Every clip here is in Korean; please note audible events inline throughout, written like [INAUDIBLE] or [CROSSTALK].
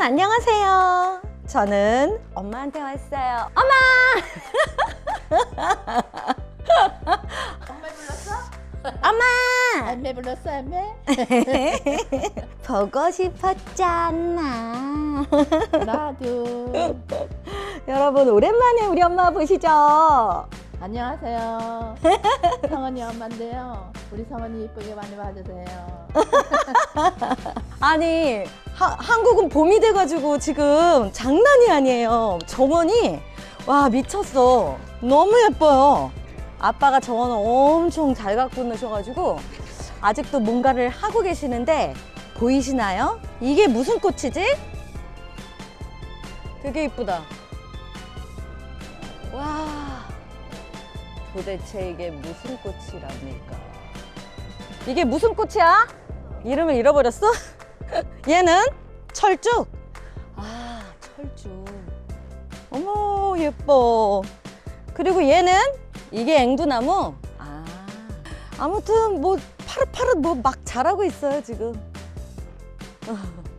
여러분 안녕하세요. 저는 엄마한테 왔어요. 엄마! 엄마 불렀어? 엄마! 할매 불렀어 할매? [LAUGHS] 보고 싶었잖아. 나도 여러분 오랜만에 우리 엄마 보시죠. 안녕하세요 성원이 엄마인데요 우리 성원이 이쁘게 많이 봐주세요 [LAUGHS] 아니 하- 한국은 봄이 돼가지고 지금 장난이 아니에요. 정원이 와 미쳤어. 너무 예뻐요. 아빠가 정원을 엄청 잘 갖고 노셔가지고 아직도 뭔가를 하고 계시는데 보이시나요? 이게 무슨 꽃이지? 되게 이쁘다. 와 도대체 이게 무슨 꽃이랍니까? 이게 무슨 꽃이야? 이름을 잃어버렸어? [LAUGHS] [LAUGHS] 얘는 철쭉. 아, 철쭉. 어머, 예뻐. 그리고 얘는 이게 앵두나무. 아, 아무튼 뭐 파릇파릇 뭐 막 자라고 있어요, 지금. [LAUGHS]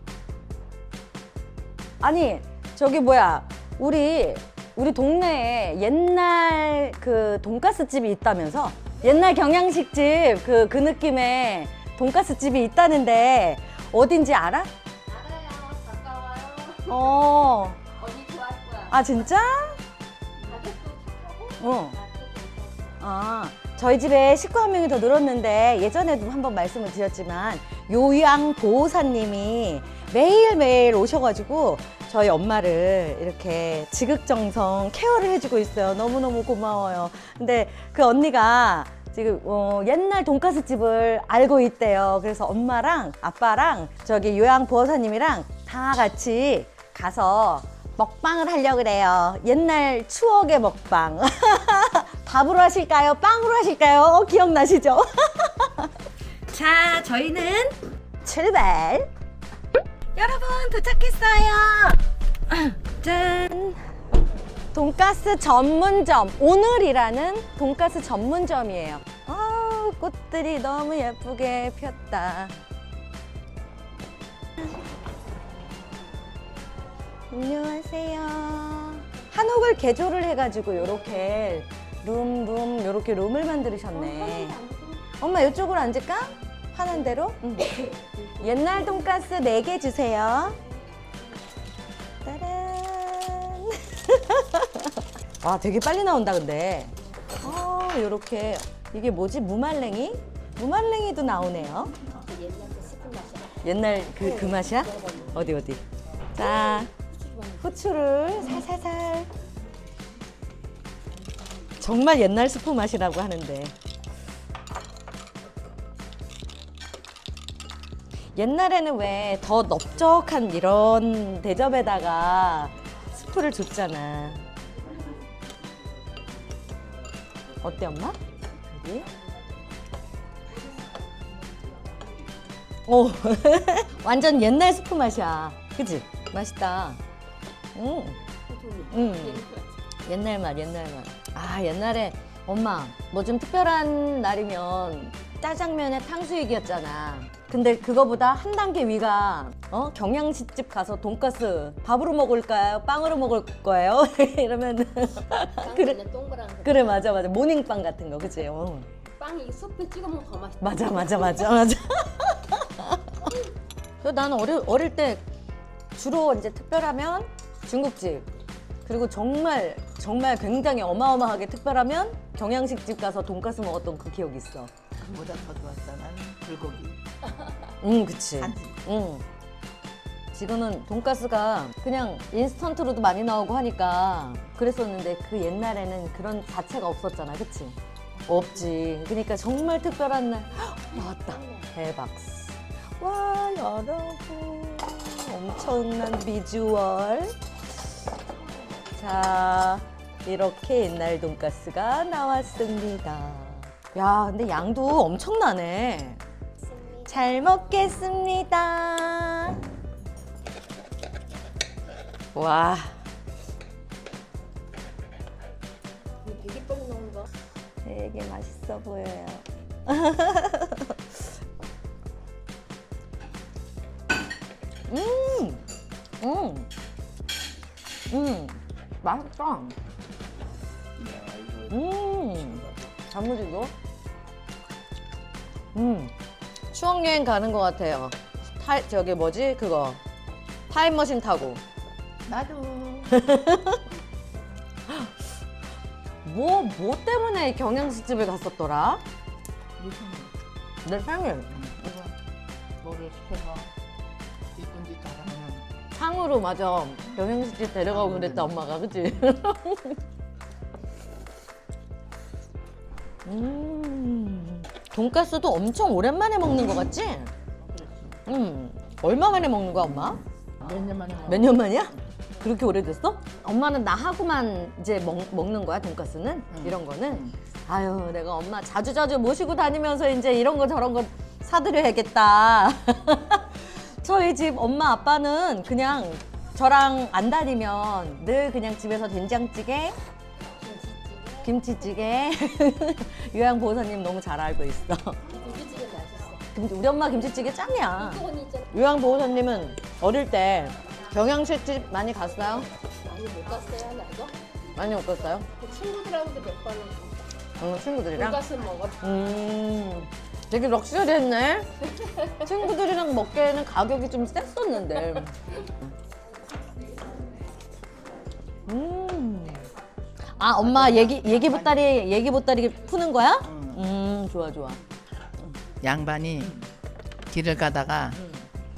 아니, 저기 뭐야. 우리 우리 동네에 옛날 그 돈가스 집이 있다면서? 옛날 경양식 집 그그 느낌의 돈가스 집이 있다는데 어딘지 알아? 알아요. 가까워요. 어. 언니 좋아할 거야. 아 진짜? 가격도 착하고 어. 맛도 괜찮고. 아 저희 집에 식구 한 명이 더 늘었는데 예전에도 한번 말씀을 드렸지만 요양 보호사님이 매일매일 오셔가지고 저희 엄마를 이렇게 지극정성 케어를 해주고 있어요. 너무너무 고마워요. 근데 그 언니가 지금 어, 옛날 돈가스 집을 알고 있대요. 그래서 엄마랑 아빠랑 저기 요양 보호사님이랑 다 같이 가서 먹방을 하려고 그래요. 옛날 추억의 먹방. [LAUGHS] 밥으로 하실까요? 빵으로 하실까요? 어, 기억나시죠? [LAUGHS] 자, 저희는 출발! 여러분, 도착했어요! [CLEARS THROAT] 짠! 돈가스 전문점, 오늘이라는 돈가스 전문점이에요. 아, 꽃들이 너무 예쁘게 폈다. 안녕하세요. 한옥을 개조를 해가지고 이렇게 룸, 룸, 이렇게 룸을 만들으셨네. 엄마 이쪽으로 앉을까? 하는 대로? 응. [LAUGHS] 옛날 돈가스 4개 주세요. 와, [LAUGHS] 되게 빨리 나온다, 근데. 어, 요렇게. 이게 뭐지? 무말랭이? 무말랭이도 나오네요. 옛날 그, 그 맛이야? 어디, 어디? 자, 후추를 살살살. 정말 옛날 스프 맛이라고 하는데. 옛날에는 왜 더 넓적한 이런 대접에다가 스프를 줬잖아. 어때, 엄마? 여기? 오, 완전 옛날 스프 맛이야. 그지? 맛있다. 응. 응. 옛날 맛, 옛날 맛. 아, 옛날에 엄마, 뭐 좀 특별한 날이면 짜장면에 탕수육이었잖아. 근데 그거보다 한 단계 위가 어? 경양식집 가서 돈가스 밥으로 먹을까요? 빵으로 먹을 거예요? [LAUGHS] 이러면 그래. 그래. 동그란 거. 그래 맞아 맞아 모닝빵 같은 거 그치? 어. 빵이 수프 찍어 먹으면 더 맛있다. 맞아 맞아 맞아 맞아. [LAUGHS] 그래서 나는 어릴 어릴 때 주로 이제 특별하면 중국집 그리고 정말 정말 굉장히 어마어마하게 특별하면 경양식집 가서 돈가스 먹었던 그 기억이 있어. 그보다 더 좋았어 나는 불고기 응 그치. 응. 지금은 돈가스가 그냥 인스턴트로도 많이 나오고 하니까 그랬었는데 그 옛날에는 그런 자체가 없었잖아, 그치? 없지. 그러니까 정말 특별한 날 헉, 나왔다. 대박. 와 여러분 엄청난 비주얼. 자 이렇게 옛날 돈가스가 나왔습니다. 야 근데 양도 엄청나네. 잘 먹겠습니다. 와, 되게 뻥 넣은 거. 되게 맛있어 보여요. [LAUGHS] 음, 음, 음, 맛있다. 음, 단무지도. 음, 추억 여행 가는 것 같아요. 타, 저기 뭐지 그거 타임머신 타고. 나도. [LAUGHS] 뭐, 뭐 때문에 경양식집을 갔었더라? 내 생일. 이거 뭐를 시켜서 이쁜 짓 잘하면 상으로 맞아. 경양식집 데려가고 그랬다 엄마가 그치? [LAUGHS] 음, 돈가스도 엄청 오랜만에 먹는 거 같지? 음, 얼마 만에 먹는 거야 엄마? 몇 년 만에 몇년 만이야? 그렇게 오래됐어? 엄마는 나 하고만 이제 먹, 먹는 거야 돈가스는? 응. 이런 거는? 응. 아유 내가 엄마 자주자주 모시고 다니면서 이제 이런 거 저런 거 사드려야겠다 [LAUGHS] 저희 집 엄마 아빠는 그냥 저랑 안 다니면 늘 그냥 집에서 된장찌개 김치찌개. [LAUGHS] 김치찌개 요양보호사님 너무 잘 알고 있어 김치찌개 맛있어. 김치- 우리 엄마 김치찌개 짱이야 언니 있잖아. 요양보호사님은 어릴 때 경양식집 많이 갔어요? 많이 못 갔어요 나도. 많이 못 갔어요? 그 친구들하고도 몇 번은 어, 친구들이랑? 돈가스 먹었. 음, 되게 럭셔리했네. [LAUGHS] 친구들이랑 먹기에는 가격이 좀 셌었는데. 아, 엄마 얘기 얘기 보따리 얘기 보따리 푸는 거야? 응. 음, 좋아 좋아. 양반이 길을 가다가 음.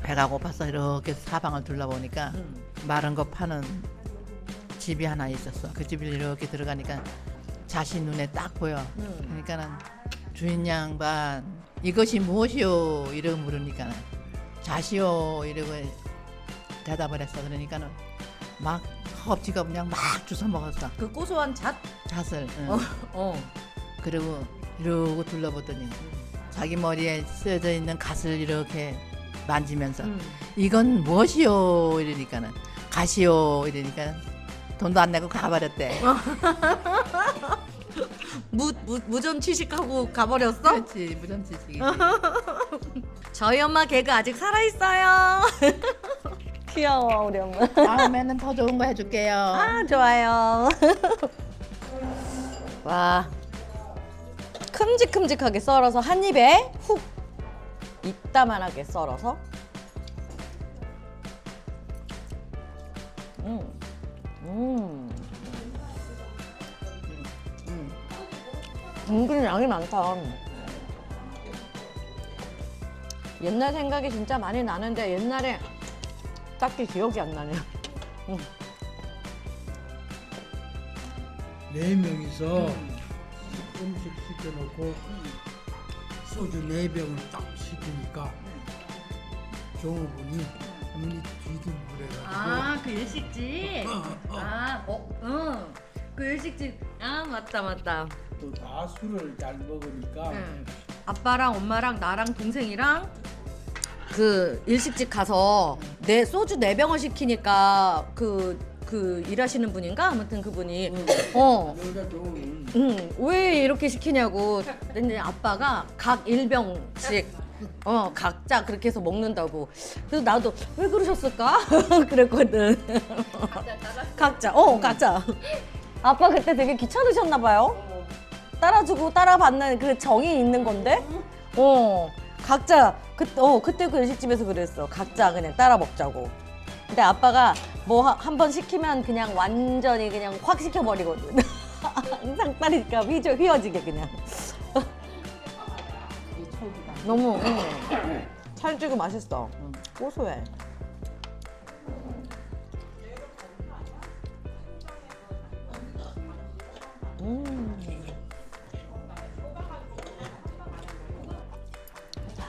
배가 고파서 이렇게 사방을 둘러보니까 음. 마른 거 파는 집이 하나 있었어. 그 집을 이렇게 들어가니까 자신 눈에 딱 보여. 음. 그러니까는 주인 양반 이것이 무엇이오 이러고 물으니까는 자시오 이러고 대답을 했어. 그러니까는 막 허겁지겁 그냥 막 주워 먹었어. 그 고소한 잣? 잣을. 응. 어. 어. 그리고 이러고 둘러보더니 자기 머리에 쓰여져 있는 갓을 이렇게 만지면서 음. 이건 무엇이요 이러니까는 가시오 이러니까 돈도 안 내고 가버렸대. [LAUGHS] 무, 무, 무전 취식하고 가버렸어? 그렇지 무전치식이지. [LAUGHS] 저희 엄마 개그 아직 살아있어요. [LAUGHS] 귀여워, 우리 엄마. 다음에는 더 좋은 거 해줄게요. 아 좋아요. 와 큼직큼직하게 썰어서 한 입에 훅 이따만하게 썰어서. 음, 음, 음. 은근 양이 많다. 옛날 생각이 진짜 많이 나는데 옛날에 딱히 기억이 안 나네요. 네 명이서 음식 시켜놓고 소주 네 병을 딱 시키니까 종업원이 눈이 뒤둥그래가지고 그 일식집. 아, 어, 응. 그 일식집. 아, 맞다, 맞다. 또 다 술을 잘 먹으니까 응. 아빠랑 엄마랑 나랑 동생이랑 그 일식집 가서 내 소주 네 병을 시키니까 그, 그 일하시는 분인가? 아무튼 그분이 어. 여자 종은 응, 왜 이렇게 시키냐고. 근데 아빠가 각 1병씩 어, 각자 그렇게 해서 먹는다고. 그래서 나도 왜 그러셨을까? [LAUGHS] 그랬거든. 각자, 어, 각자. 아빠 그때 되게 귀찮으셨나 봐요. 따라주고 따라받는 그 정이 있는 건데. 어, 각자 그, 어, 그때 그 일식집에서 그랬어. 각자 그냥 따라 먹자고. 근데 아빠가 뭐 한 번 시키면 그냥 완전히 그냥 확 시켜버리거든. [LAUGHS] 항상 따르니까 휘저, 휘어지게 그냥. 너무 응. 찰지고 맛있어. 응. 고소해.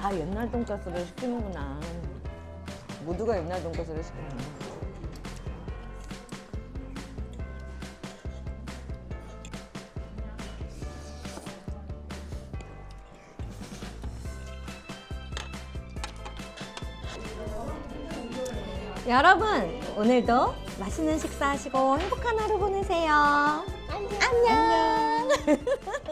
다 옛날 돈가스를 시키는구나. 모두가 옛날 돈가스를 시키는구나. 여러분, 오늘도 맛있는 식사하시고 행복한 하루 보내세요. 안녕. 안녕. [LAUGHS]